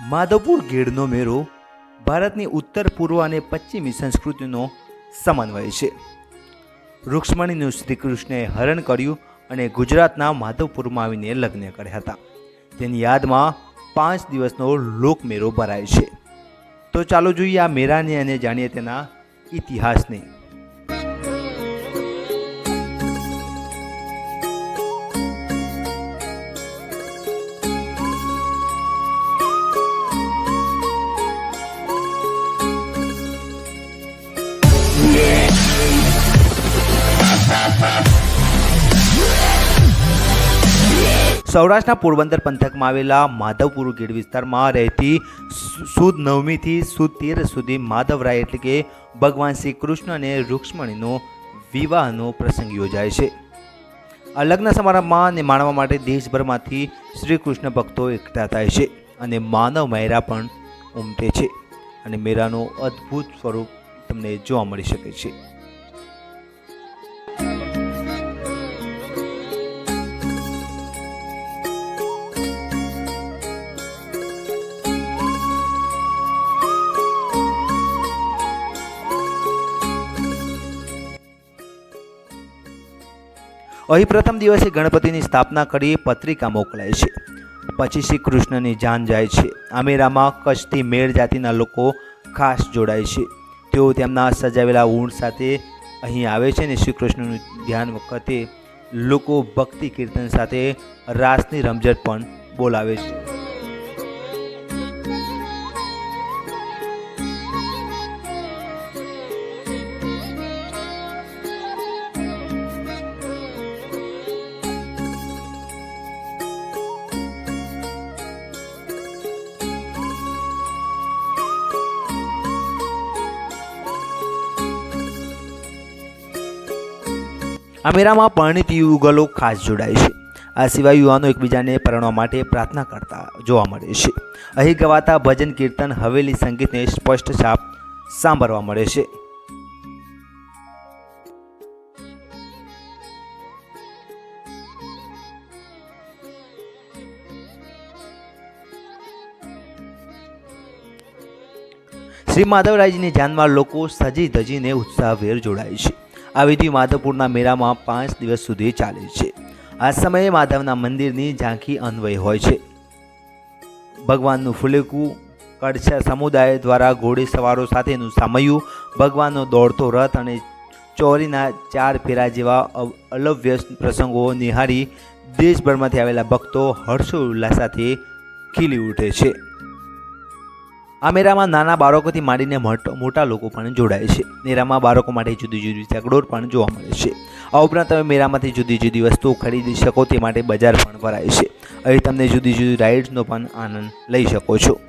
માધવપુર ગેડનો મેળો ભારતની ઉત્તર, પૂર્વ અને પશ્ચિમી સંસ્કૃતિનો સમન્વય છે. રૂક્ષ્મણીનું શ્રી કૃષ્ણએ હરણ કર્યું અને ગુજરાતના માધવપુરમાં આવીને લગ્ન કર્યા હતા. તેની યાદમાં પાંચ દિવસનો લોકમેળો ભરાય છે. તો ચાલો જોઈએ આ મેળાને અને જાણીએ તેના ઇતિહાસને. સૌરાષ્ટ્રના પોરબંદર પંથકમાં આવેલા માધવપુર ગીર વિસ્તારમાં રહેતી સુદ નવમીથી સુદ તેર સુધી માધવરાય એટલે કે ભગવાન શ્રી કૃષ્ણ અને રૂક્ષ્મણીનો વિવાહનો પ્રસંગ યોજાય છે. આ લગ્ન સમારંભમાં અને માણવા માટે દેશભરમાંથી શ્રી કૃષ્ણ ભક્તો એકઠા થાય છે અને માનવ મહેરા પણ ઉમટે છે અને મેરાનું અદ્ભુત સ્વરૂપ તમને જોવા મળી શકે છે. અહીં પ્રથમ દિવસે ગણપતિની સ્થાપના કરી પત્રિકા મોકલાય છે. પછી શ્રી કૃષ્ણની જાન જાય છે. અમેરામાં કચ્છથી મેળ જાતિના લોકો ખાસ જોડાય છે. તેઓ તેમના સજાવેલા ઊંટ સાથે અહીં આવે છે અને શ્રી કૃષ્ણનું ધ્યાન વખતે લોકો ભક્તિ કીર્તન સાથે રાસની રમઝટ પણ બોલાવે છે. આ મેળામાં યુગલો ખાસ જોડાય છે. આ સિવાય યુવાનો એકબીજાને પરણવા માટે પ્રાર્થના કરતા જોવા મળે છે. અહીં ગવાતા ભજન, કીર્તન, હવેલી સંગીતને સ્પષ્ટ છાપ સાંભળવા મળે છે. શ્રી માધવરાયજીની જાનમાં લોકો સજી ધજીને ઉત્સાહભેર જોડાય છે. આ વિધિ માધવપુરના મેળામાં પાંચ દિવસ સુધી ચાલે છે. આ સમયે માધવના મંદિરની ઝાંખી અન્વય હોય છે. ભગવાનનું ફુલેકું કડછા સમુદાય દ્વારા ઘોડે સવારો સાથેનું સામયું, ભગવાનનો દોડતો રથ અને ચોરીના ચાર ફેરા જેવા અલભ્ય પ્રસંગો નિહાળી દેશભરમાંથી આવેલા ભક્તો હર્ષોલ્લાસ સાથે ખીલી ઉઠે છે. આ મેળામાં નાના બાળકોથી માંડીને મોટ- લોકો પણ જોડાય છે. મેળામાં બાળકો માટે જુદી જુદી ચકડોળ પણ જોવા મળે છે. આ ઉપરાંત તમે મેળામાંથી જુદી જુદી વસ્તુઓ ખરીદી શકો તે માટે બજાર પણ ભરાય છે. અહીં તમને જુદી જુદી રાઇડ્સનો પણ આનંદ લઈ શકો છો.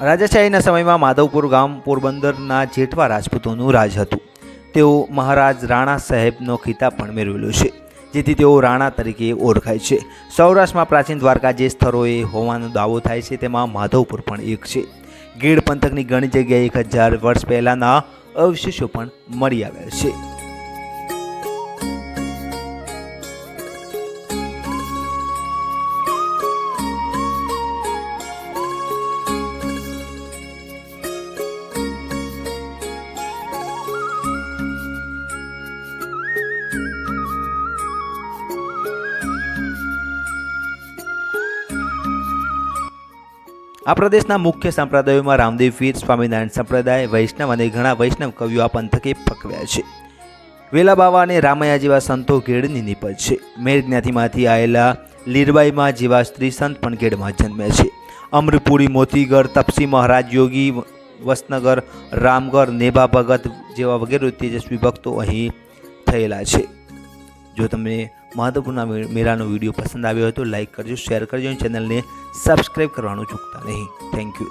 રાજાશાહીના સમયમાં માધવપુર ગામ પોરબંદરના જેઠવા રાજપૂતોનું રાજ હતું. તેઓ મહારાજ રાણા સાહેબનો ખિતાબ પણ મેળવેલો છે, જેથી તેઓ રાણા તરીકે ઓળખાય છે. સૌરાષ્ટ્રમાં પ્રાચીન દ્વારકા જે સ્થળોએ હોવાનો દાવો થાય છે, તેમાં માધવપુર પણ એક છે. ગીડ પંથકની ઘણી જગ્યાએ એક હજાર વર્ષ પહેલાંના અવશેષો પણ મળી આવ્યા છે. આ પ્રદેશના મુખ્ય સંપ્રદાયોમાં રામદેવ પીર સ્વામિનારાયણ સંપ્રદાય, વૈષ્ણવ અને ઘણા વૈષ્ણવ કવિઓ આ પંથકે પકવ્યા છે. વેલા બાવા અને રામૈયા જેવા સંતો ગેડની નિપજ છે. મેર જ્ઞાતિમાંથી આવેલા લીરબાઈમાં જેવા સ્ત્રી સંત પણ ગેડમાં જન્મ્યા છે. અમરપુરી, મોતીગઢ, તપસી મહારાજ યોગી વસનગર, રામગઢ, નેભા ભગત જેવા વગેરે તેજસ્વી ભક્તો અહીં થયેલા છે. જો તમને મહત્વપૂર્ણ મેળાનો વીડિયો પસંદ આવ્યો હોય તો લાઈક કરજો, શેર કરજો અને ચેનલને સબસ્ક્રાઈબ કરવાનું ચૂકતા નહીં. Thank you